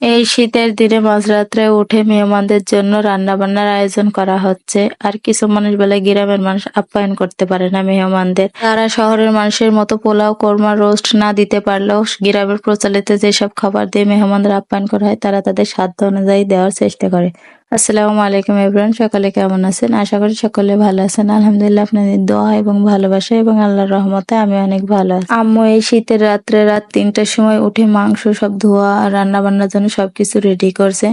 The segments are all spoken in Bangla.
এই শীতের দিনে মাঝরাত্রে উঠে মেহমানদের জন্য রান্নাবান্নার আয়োজন করা হচ্ছে। আর কিছু মানুষ বলে গ্রামের মানুষ আপ্যায়ন করতে পারে না মেহমানদের। তারা শহরের মানুষের মতো পোলাও, কোরমা, রোস্ট না দিতে পারলেও গ্রামের প্রচলিত যেসব খাবার দিয়ে মেহমানদের আপ্যায়ন করা হয়, তারা তাদের সাধ্য অনুযায়ী দেওয়ার চেষ্টা করে। আসসালামু আলাইকুম এভরান সকালে কেমন আছেন? আশা করি সকলে ভালো আছেন। আলহামদুলিল্লাহ, আপনাদের দোয়া এবং ভালোবাসা এবং আল্লাহর রহমতে আমি অনেক ভালো আছি। আম্মু, এই শীতের রাত্রে রাত তিনটার সময় উঠে মাংস, সব ধোয়া আর রান্না বান্নার জন্য সবকিছু রেডি করছে।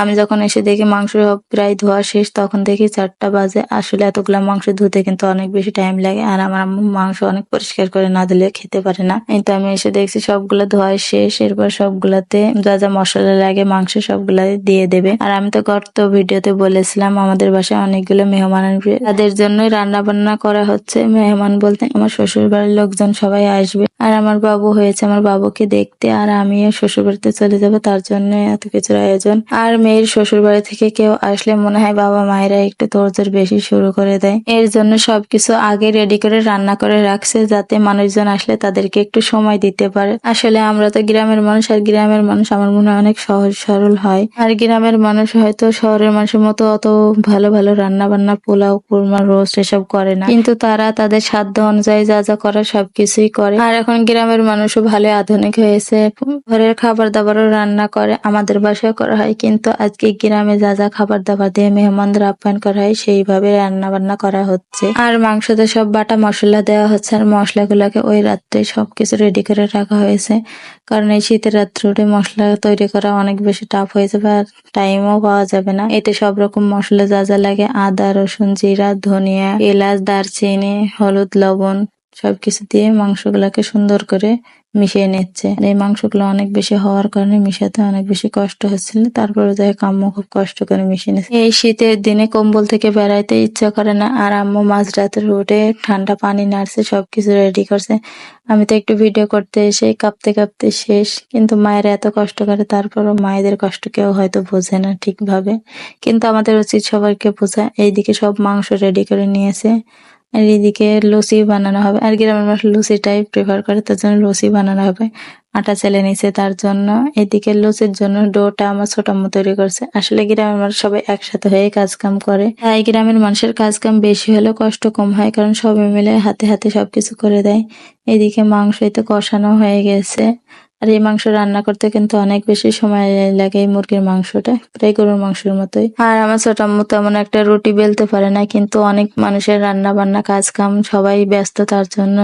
আমি যখন এসে দেখি মাংস সব প্রায় ধোয়া শেষ, তখন দেখি চারটা বাজে। আসলে এতগুলা মাংস ধুতে কিন্তু অনেক বেশি টাইম লাগে আর আমার আম্মু মাংস অনেক পরিষ্কার করে না দিলে খেতে পারে না। কিন্তু আমি এসে দেখছি সবগুলো ধোয়া শেষ, এরপর সবগুলাতে যা যা মশলা লাগে মাংস সবগুলা দিয়ে দেবে। আর আমি তো গত ভিডিওতে বলেছিলাম, আমাদের বাসায় অনেকগুলো মেহমান আসবে। তাদের জন্যই রান্না বান্না করা হচ্ছে। মেহমান বলতে আমার শ্বশুর বাড়ির লোকজন সবাই আসবে। আর আমার বাবু হয়েছে, আমার বাবুকে দেখতে আর আমিও শ্বশুর বাড়িতে চলে যাব, তার জন্য এত কিছুর আয়োজন। আর মেয়ের শ্বশুর বাড়ি থেকে কেউ আসলে মনে হয় বাবা মায়েরা একটু তোরজোর বেশি শুরু করে দেয়। এর জন্য সবকিছু আগে রেডি করে রান্না করে রাখছে, যাতে মানুষজন আসলে তাদেরকে একটু সময় দিতে পারে। আসলে আমরা তো গ্রামের মানুষ, আর গ্রামের মানুষ আমার মনে হয় অনেক সহজ সরল হয়। আর গ্রামের মানুষ হয়তো শহরের মানুষের মতো অত ভালো ভালো রান্না বান্না পোলাও, কুরমা, রোস্ট এসব করে না। কিন্তু তারা তাদের সাধ্য অনুযায়ী যা যা করার সবকিছুই করে। আর এখন গ্রামের মানুষও ভালো আধুনিক হয়েছে। ঘরের খাবার দাবারও রান্না করে, আমাদের বাসায় করা হয়। কিন্তু আজকে গ্রামে যা যা খাবার দাবার দিয়ে মেহমানদের আপ্যায়ন করা হয়, সেইভাবে রান্না বান্না করা হচ্ছে। আর মাংসতে সব বাটা মশলা দেওয়া হচ্ছে, আর মশলাগুলোকে ওই রাত্রে সবকিছু রেডি করে রাখা হয়েছে। কারণ এই শীতের রাত্রে মশলা তৈরি করা অনেক বেশি টাফ হয়ে যাবে, আর টাইমও পাওয়া যাবে না। এতে সব রকম মশলা যা যা লাগে আদা, রসুন, জিরা, ধনিয়া, এলাচ, দারচিনি, হলুদ, লবণ সবকিছু দিয়ে মাংসগুলাকে সুন্দর করে মিশিয়ে নিচ্ছে। আর এই মাংসগুলো অনেক বেশি হওয়ার কারণে মিশাতে অনেক বেশি কষ্ট হচ্ছিল। তারপরে দেখে আম্মু খুব কষ্ট করে মিশিয়ে নিচ্ছে। এই শীতের দিনে কম্বল থেকে বেড়াইতে ইচ্ছা করে না। আর আম্মু মাঝরাতে উঠে ঠান্ডা পানি নাড়ছে, সবকিছু রেডি করছে। আমি তো একটু ভিডিও করতে এসে কাঁপতে কাঁপতে শেষ। কিন্তু মায়েরা এত কষ্ট করে, তারপরও মায়েদের কষ্ট কেউ হয়তো বোঝে না ঠিকভাবে। কিন্তু আমাদের উচিত সবাইকে বোঝা, এইদিকে সব মাংস রেডি করে নিয়েছে। আর এদিকে লুচি বানানো হবে। আর গ্রামের মানুষ লুচিটাই প্রেফার করে, তার জন্য লুচি বানানো হবে। আটা চেলে নিছে তার জন্য। এদিকে লুচির জন্য ডোটা আমার ছোট আম্মু তৈরি করছে। আসলে গ্রামের মানুষ সবাই একসাথে হয়ে কাজ কাম করে। তাই গ্রামের মানুষের কাজ কাম বেশি হলেও কষ্ট কম হয়, কারণ সবাই মিলে হাতে হাতে সবকিছু করে দেয়। এদিকে মাংস এতে কষানো হয়ে গেছে। আর এই মাংস রান্না করতে কিন্তু অনেক বেশি সময় লাগে এই মুরগির মাংসটা, প্রায় গরুর মাংসের মতোই। আর আমার ছোট আম্মু তেমন একটা রুটি বেলতে পারে না, কিন্তু অনেক মানুষের রান্না বান্না কাজ কাম সবাই ব্যস্ত, তার জন্য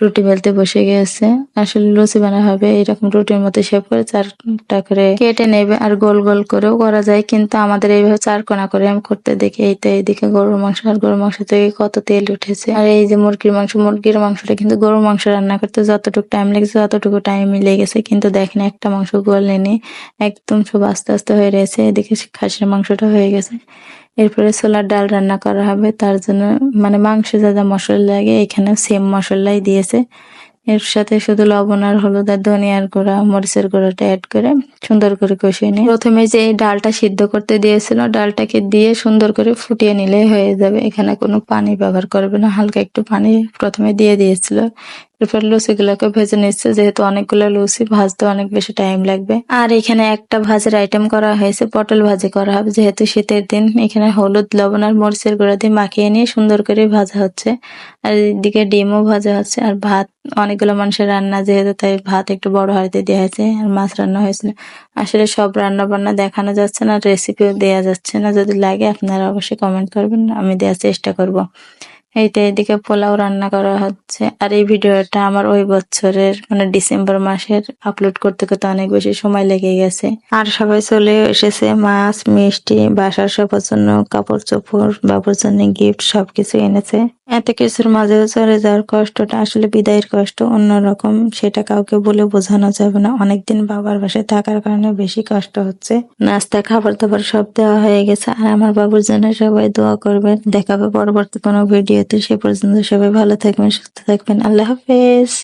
রুটি বেলতে বসে গেছে। আসলে লুচি বানা হবে, এরকম রুটির মতো শেপ করে চারটা করে কেটে নেবে আর গোল গোল করেও করা যায়, কিন্তু আমাদের এইভাবে চার কোনা করে আমি করতে দেখি, এই তো এইদিকে গরুর মাংস আর গরুর মাংস থেকে কত তেল উঠেছে। আর এই যে মুরগির মাংস, মুরগির মাংসটা কিন্তু গরুর মাংস রান্না করতে যতটুকু টাইম লেগেছে, ততটুকু টাইমই লেগেছে কিন্তু দেখেন একটা মাংস গলেনি, একদম সব আস্তে আস্তে হয়ে রয়েছে। এদিকে খাসির মাংসটা হয়ে গেছে। এরপরে ছোলার ডাল রান্না করা হবে, তার জন্য মানে মাংসে যা যা মশলা লাগে, এখানে সেম মশলাই দিয়েছে। এর সাথে শুধু লবণ আর হলুদ আর ধনিয়ার গুঁড়া, মরিচের গুঁড়াটা অ্যাড করে সুন্দর করে কষিয়ে নিই প্রথমে যে ডালটা সিদ্ধ করতে দিয়েছিল, ডালটাকে দিয়ে সুন্দর করে ফুটিয়ে নিলেই হয়ে যাবে। এখানে কোনো পানি ব্যবহার করবে না, হালকা একটু পানি প্রথমে দিয়ে দিয়েছিল। এরপর লুচিগুলোকে ভেজে নিচ্ছে, যেহেতু অনেকগুলো লুচি ভাজতে অনেক বেশি টাইম লাগবে। আর এখানে একটা ভাজের আইটেম করা হয়েছে, পটল ভাজি করা হবে। যেহেতু শীতের দিন, এখানে হলুদ, লবণ আর মরিচের গুঁড়া দিয়ে মাখিয়ে নিয়ে সুন্দর করে ভাজা হচ্ছে। আর এদিকে ডিমও ভাজা হচ্ছে। আর ভাত, অনেকগুলো মানুষের রান্না যেহেতু, তাই ভাত একটু বড় হাড়িতে দেওয়া হয়েছে, আর মাছ রান্না হয়েছিল। আসলে সব রান্না বান্না দেখানো যাচ্ছে না রেসিপিও দেওয়া যাচ্ছে না। যদি লাগে আপনারা অবশ্যই কমেন্ট করবেন, আমি দেওয়ার চেষ্টা করব। এইটা এদিকে পোলাও রান্না করা হচ্ছে। আর এই ভিডিওটা আমার ওই বছরের মানে ডিসেম্বর মাসের আপলোড করতে করতে অনেক বেশি সময় লেগে গেছে। আর সবাই চলে এসেছে, মাছ, মিষ্টি, বাসার সবার জন্য কাপড় চোপড় বাবুর জন্য গিফট সবকিছু এনেছে। এত কিছুর মাঝে চলে যাওয়ার কষ্টটা আসলে বিদায়ের কষ্ট অন্যরকম সেটা কাউকে বলে বোঝানো যাবে না। অনেকদিন বাবার বাসায় থাকার কারণে বেশি কষ্ট হচ্ছে। নাস্তা খাবার দাবার সব দেওয়া হয়ে গেছে আর আমার বাবুর জন্য সবাই দোয়া করবেন। দেখাবে পরবর্তী কোনো ভিডিওতে। সে পর্যন্ত সবাই ভালো থাকবেন, সুস্থ থাকবেন। আল্লাহ হাফেজ।